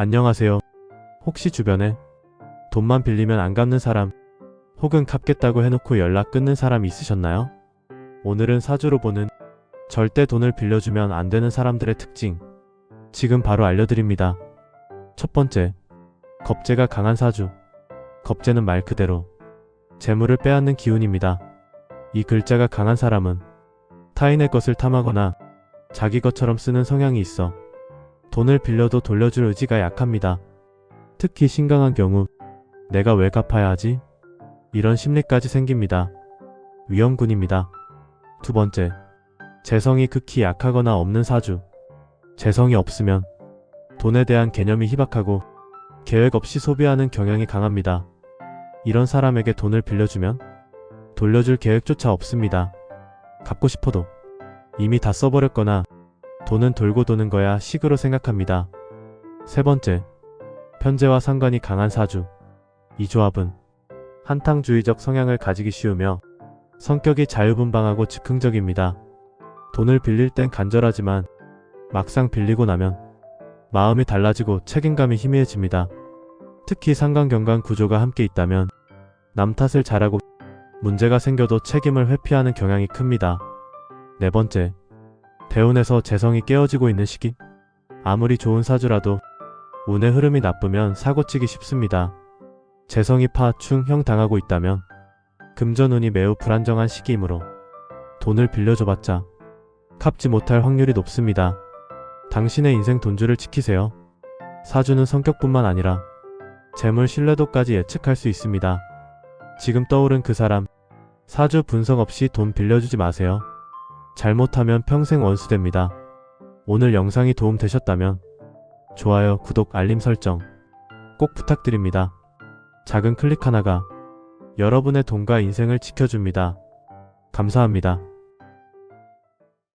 안녕하세요. 혹시 주변에 돈만 빌리면 안 갚는 사람 혹은 갚겠다고 해놓고 연락 끊는 사람 있으셨나요? 오늘은 사주로 보는 절대 돈을 빌려주면 안 되는 사람들의 특징 지금 바로 알려드립니다. 첫 번째, 겁재가 강한 사주. 겁재는 말 그대로 재물을 빼앗는 기운입니다. 이 글자가 강한 사람은 타인의 것을 탐하거나 자기 것처럼 쓰는 성향이 있어 돈을 빌려도 돌려줄 의지가 약합니다. 특히 신강한 경우 내가 왜 갚아야 하지? 이런 심리까지 생깁니다. 위험군입니다. 두 번째, 재성이 극히 약하거나 없는 사주. 재성이 없으면 돈에 대한 개념이 희박하고 계획 없이 소비하는 경향이 강합니다. 이런 사람에게 돈을 빌려주면 돌려줄 계획조차 없습니다. 갚고 싶어도 이미 다 써버렸거나 돈은 돌고 도는 거야 식으로 생각합니다. 세 번째, 편재와 상관이 강한 사주. 이 조합은 한탕주의적 성향을 가지기 쉬우며 성격이 자유분방하고 즉흥적입니다. 돈을 빌릴 땐 간절하지만 막상 빌리고 나면 마음이 달라지고 책임감이 희미해집니다. 특히 상관경관 구조가 함께 있다면 남 탓을 잘하고 문제가 생겨도 책임을 회피하는 경향이 큽니다. 네 번째, 대운에서 재성이 깨어지고 있는 시기. 아무리 좋은 사주라도 운의 흐름이 나쁘면 사고치기 쉽습니다. 재성이 파, 충, 형 당하고 있다면 금전운이 매우 불안정한 시기이므로 돈을 빌려줘봤자 갚지 못할 확률이 높습니다. 당신의 인생 돈줄을 지키세요. 사주는 성격뿐만 아니라 재물 신뢰도까지 예측할 수 있습니다. 지금 떠오른 그 사람, 사주 분석 없이 돈 빌려주지 마세요. 잘못하면 평생 원수됩니다. 오늘 영상이 도움되셨다면 좋아요, 구독, 알림 설정 꼭 부탁드립니다. 작은 클릭 하나가 여러분의 돈과 인생을 지켜줍니다. 감사합니다.